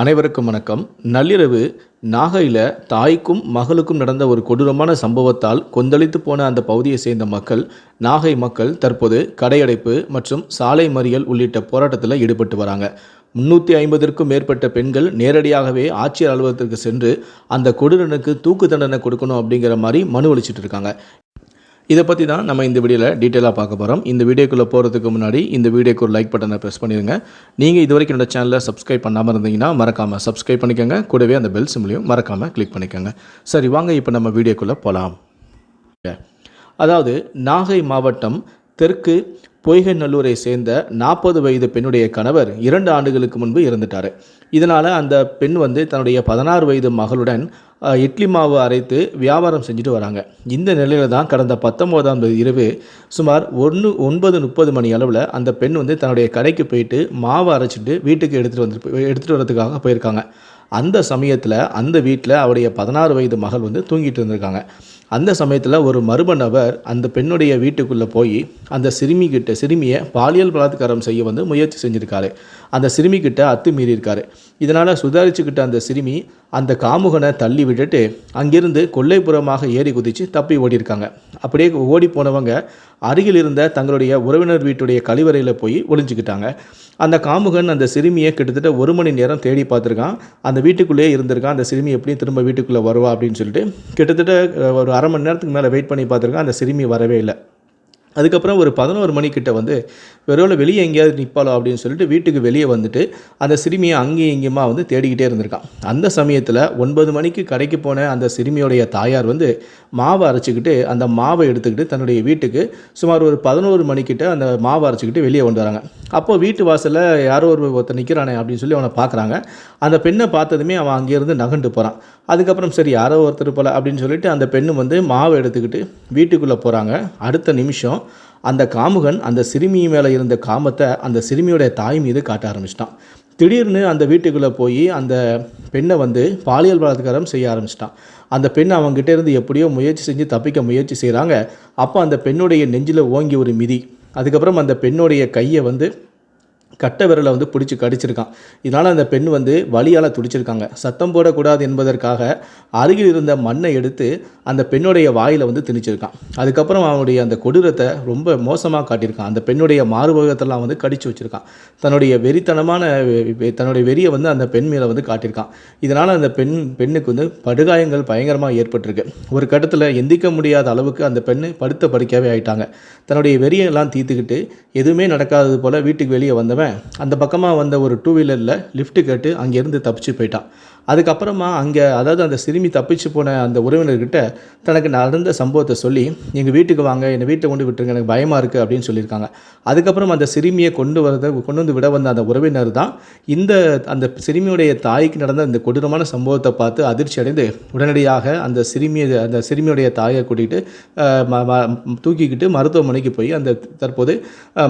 அனைவருக்கும் வணக்கம். நள்ளிரவு நாகையில் தாய்க்கும் மகளுக்கும் நடந்த ஒரு கொடூரமான சம்பவத்தால் கொந்தளித்து போன அந்த பகுதியை சேர்ந்த மக்கள் நாகை மக்கள் தற்போது கடையடைப்பு மற்றும் சாலை மறியல் உள்ளிட்ட போராட்டத்தில் ஈடுபட்டு வராங்க. முன்னூற்றி ஐம்பதற்கும் மேற்பட்ட பெண்கள் நேரடியாகவே ஆட்சியர் அலுவலகத்திற்கு சென்று அந்த கொடூரனுக்கு தூக்கு தண்டனை கொடுக்கணும் அப்படிங்கிற மாதிரி மனு அளிச்சிட்டு இருக்காங்க. இதை பற்றி தான் நம்ம இந்த வீடியோவில் டீட்டெயிலாக பார்க்க போகிறோம் இந்த வீடியோக்குள்ளே போகிறதுக்கு முன்னாடி இந்த வீடியோக்கு ஒரு லைக் பட்டனை ப்ரெஸ் பண்ணிடுங்க நீங்கள் இது வரைக்கும் என்னோட சேனலை சப்ஸ்கிரைப் பண்ணாமல் இருந்தீங்கன்னா மறக்காமல் சப்ஸ்கிரைப் பண்ணிக்கோங்க. கூடவே அந்த பெல் சிம்லையும் மறக்காமல் கிளிக் பண்ணிக்கோங்க. சரி வாங்க இப்போ நம்ம வீடியோக்குள்ளே போகலாம் அதாவது நாகை மாவட்டம் தெற்கு பொய்கைநல்லூரை சேர்ந்த நாற்பது வயது பெண்ணுடைய கணவர் இரண்டு ஆண்டுகளுக்கு முன்பு இறந்துட்டார். இதனால் அந்த பெண் வந்து தன்னுடைய பதினாறு வயது மகளுடன் இட்லி மாவு அரைத்து வியாபாரம் செஞ்சுட்டு வராங்க. இந்த நிலையில் தான் கடந்த பத்தொம்போதாம் தேதி இரவு சுமார் ஒன்று ஒன்பது முப்பது மணி அளவில் அந்த பெண் வந்து தன்னுடைய கடைக்கு போயிட்டு மாவு அரைச்சிட்டு வீட்டுக்கு எடுத்துகிட்டு வந்து எடுத்துகிட்டு வரதுக்காக போயிருக்காங்க. அந்த சமயத்தில் அந்த வீட்டில் அவருடைய பதினாறு வயது மகள் வந்து தூங்கிட்டு இருந்திருக்காங்க. அந்த சமயத்தில் ஒரு மர்ம நபர் அந்த பெண்ணுடைய வீட்டுக்குள்ளே போய் அந்த சிறுமிகிட்ட சிறுமியை பாலியல் பலாத்காரம் செய்ய வந்து முயற்சி செஞ்சுருக்காரு. அந்த சிறுமிகிட்ட அத்து அத்துமீறி இருக்காரு இதனால் சுதாரிச்சுக்கிட்ட அந்த சிறுமி அந்த காமுகனை தள்ளி விட்டுட்டு அங்கிருந்து கொள்ளைப்புறமாக ஏறி குதித்து தப்பி ஓடியிருக்காங்க. அப்படியே ஓடி போனவங்க அருகில் இருந்த தங்களுடைய உறவினர் வீட்டுடைய கழிவறையில் போய் ஒளிஞ்சுக்கிட்டாங்க. அந்த காமுகன் அந்த சிறுமியை கிட்டத்தட்ட ஒரு மணி நேரம் தேடி பார்த்துருக்கான். அந்த வீட்டுக்குள்ளேயே இருந்திருக்கான். அந்த சிறுமி எப்படியும் திரும்ப வீட்டுக்குள்ளே வருவா அப்படின்னு சொல்லிட்டு கிட்டத்தட்ட ஒரு அரை மணி நேரத்துக்கு மேலே வெயிட் பண்ணி பார்த்துருக்கேன். அந்த சிறுமி வரவே இல்லை. அதுக்கப்புறம் ஒரு பதினோரு மணிக்கிட்ட வந்து வெறும் வெளியே எங்கேயாவது நிற்பாளோ அப்படின்னு சொல்லிட்டு வீட்டுக்கு வெளியே வந்துட்டு அந்த சிறுமியை அங்கேயும் இங்கேயுமா வந்து தேடிக்கிட்டே இருந்திருக்கான். அந்த சமயத்தில் ஒன்பது மணிக்கு கடைக்கு போன அந்த சிறுமியோடைய தாயார் வந்து மாவை அரைச்சிக்கிட்டு அந்த மாவை எடுத்துக்கிட்டு தன்னுடைய வீட்டுக்கு சுமார் ஒரு பதினோரு மணிக்கிட்ட அந்த மாவை அரைச்சிக்கிட்டு வெளியே கொண்டு வராங்க. அப்போ வீட்டு வாசலில் யாரோ ஒரு ஒருத்தர் நிற்கிறானே அப்படின்னு சொல்லி அவனை பார்க்குறாங்க அந்த பெண்ணை பார்த்ததுமே அவன் அங்கேருந்து நகண்டு போகிறான் அதுக்கப்புறம் சரி யாரோ ஒருத்தர் போல அப்படின்னு சொல்லிட்டு அந்த பெண்ணு வந்து மாவை எடுத்துக்கிட்டு வீட்டுக்குள்ளே போகிறாங்க அடுத்த நிமிஷம் அந்த காமுகன் அந்த சிறுமி மேலே இருந்த காமத்தை அந்த சிறுமியோடைய தாய் மீது காட்ட ஆரம்பிச்சிட்டான். திடீர்னு அந்த வீட்டுக்குள்ளே போய் அந்த பெண்ணை வந்து பாலியல் பலாத்காரம் செய்ய ஆரம்பிச்சிட்டான். அந்த பெண் அவங்ககிட்ட இருந்து எப்படியோ முயற்சி செஞ்சு தப்பிக்க முயற்சி செய்கிறாங்க அப்போ அந்த பெண்ணுடைய நெஞ்சில் ஓங்கி ஒரு மிதி. அதுக்கப்புறம் அந்த பெண்ணுடைய கையை வந்து கட்டை விரலை வந்து பிடிச்சி கடிச்சிருக்கான். இதனால் அந்த பெண் வந்து வலியால் துடிச்சிருக்காங்க. சத்தம் போடக்கூடாது என்பதற்காக அருகில் இருந்த மண்ணை எடுத்து அந்த பெண்ணுடைய வாயில் வந்து திணிச்சிருக்கான். அதுக்கப்புறம் அவனுடைய அந்த கொடூரத்தை ரொம்ப மோசமாக காட்டியிருக்கான். அந்த பெண்ணுடைய மார்பகத்தெல்லாம் வந்து கடிச்சு வச்சுருக்கான். தன்னுடைய வெறித்தனமான தன்னுடைய வெறியை வந்து அந்த பெண் மேலே வந்து காட்டியிருக்கான். இதனால் அந்த பெண் பெண்ணுக்கு வந்து படுகாயங்கள் பயங்கரமாக ஏற்பட்டிருக்கு. ஒரு கட்டத்தில் எந்திக்க முடியாத அளவுக்கு அந்த பெண் படுத்த படுக்கையாகவே ஆயிட்டாங்க. தன்னுடைய வெறியெல்லாம் தீர்த்துக்கிட்டு எதுவுமே நடக்காதது போல் வீட்டுக்கு வெளியே வந்தவன் அந்த பக்கமாக வந்த ஒரு டூ வீலரில் லிஃப்ட் கேட்டு அங்கேருந்து தப்பிச்சு போயிட்டான் அதுக்கப்புறமா அங்கே அதாவது அந்த சிறுமி தப்பிச்சு போன அந்த உறவினர்கிட்ட தனக்கு நடந்த சம்பவத்தை சொல்லி எங்கள் வீட்டுக்கு வாங்க என்னை வீட்டை கொண்டு விட்டுருங்க எனக்கு பயமாக இருக்குது அப்படின்னு சொல்லியிருக்காங்க. அதுக்கப்புறம் அந்த சிறுமியை கொண்டு வரத கொண்டு வந்து விட வந்த அந்த உறவினர் தான் இந்த அந்த சிறுமியுடைய தாய்க்கு நடந்த இந்த கொடூரமான சம்பவத்தை பார்த்து அதிர்ச்சி அடைந்து உடனடியாக அந்த சிறுமியை அந்த சிறுமியுடைய தாயை கூட்டிகிட்டு தூக்கிக்கிட்டு மருத்துவமனைக்கு போய் அந்த தற்போது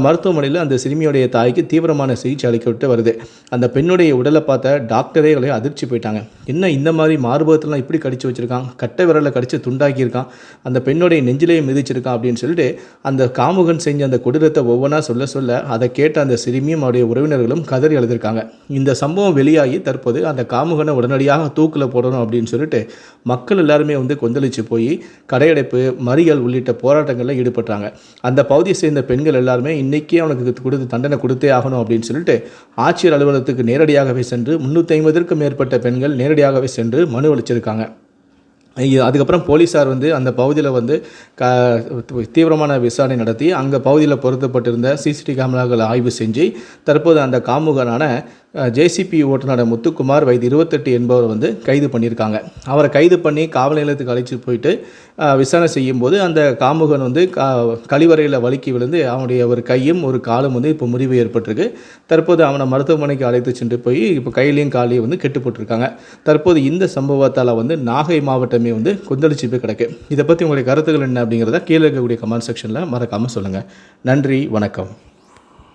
மருத்துவமனையில் அந்த சிறுமியுடைய தாய்க்கு தீவிரமான சிகிச்சை அளிக்கப்பட்டு வருது. அந்த பெண்ணுடைய உடலை பார்த்த டாக்டரே அதிர்ச்சி போயிட்டாங்க. போயிட்டாங்க என்ன இந்த மாதிரி மார்பகத்தெல்லாம் இப்படி கடிச்சு வச்சிருக்கான்? கட்டை விரலை கடித்து துண்டாக்கியிருக்கான். அந்த பெண்ணுடைய நெஞ்சிலேயே மிதிச்சிருக்கான் அப்படின்னு சொல்லிட்டு அந்த காமுகன் செஞ்ச அந்த கொடூரத்தை ஒவ்வொன்றா சொல்ல சொல்ல அதை கேட்ட அந்த சிறுமியும் அவருடைய உறவினர்களும் கதறி எழுதியிருக்காங்க இந்த சம்பவம் வெளியாகி தற்போது அந்த காமுகனை உடனடியாக தூக்கில் போடணும் அப்படின்னு சொல்லிட்டு மக்கள் எல்லாருமே வந்து கொந்தளிச்சு போய் கடையடைப்பு மறியல் உள்ளிட்ட போராட்டங்களில் ஈடுபட்டாங்க அந்த பகுதியை சேர்ந்த பெண்கள் எல்லாருமே இன்னைக்கே அவனுக்கு கொடுத்து தண்டனை கொடுத்தே ஆகணும் அப்படின்னு சொல்லிட்டு ஆட்சியர் அலுவலகத்துக்கு நேரடியாகவே சென்று முந்நூற்றி ஐம்பதற்கும் மேற்பட்ட பெண்கள் நேரடியாகவே சென்று மனு அளிச்சிருக்காங்க. அதுக்கப்புறம் போலீஸார் வந்து அந்த பகுதியில் வந்து க தீவிரமான விசாரணை நடத்தி அங்கே பகுதியில் பொருத்தப்பட்டிருந்த சிசிடிவி கேமராக்களை ஆய்வு செஞ்சு தற்போது அந்த காமுகனான ஜேசிபி ஓட்டுநர் முத்துக்குமார் வயது இருபத்தெட்டு என்பவர் வந்து கைது பண்ணியிருக்காங்க. அவரை கைது பண்ணி காவல் நிலையத்துக்கு அழைச்சிட்டு போயிட்டு விசாரணை செய்யும்போது அந்த காமுகன் வந்து கா கழிவறையில் வழுக்கி விழுந்து அவனுடைய ஒரு கையும் ஒரு காலும் வந்து இப்போ முறிவு ஏற்பட்டிருக்கு. தற்போது அவனை மருத்துவமனைக்கு அழைத்து சென்று போய் இப்போ கையிலையும் காலையும் வந்து கெட்டு போட்டிருக்காங்க. தற்போது இந்த சம்பவத்தால் வந்து நாகை மாவட்டமே வந்து கொந்தளிச்சு போய் கிடக்கு. இதை பற்றி உங்களுடைய கருத்துக்கள் என்ன அப்படிங்கிறத கீழே இருக்கக்கூடிய கமெண்ட் செக்ஷனில் மறக்காமல் சொல்லுங்கள் நன்றி வணக்கம்.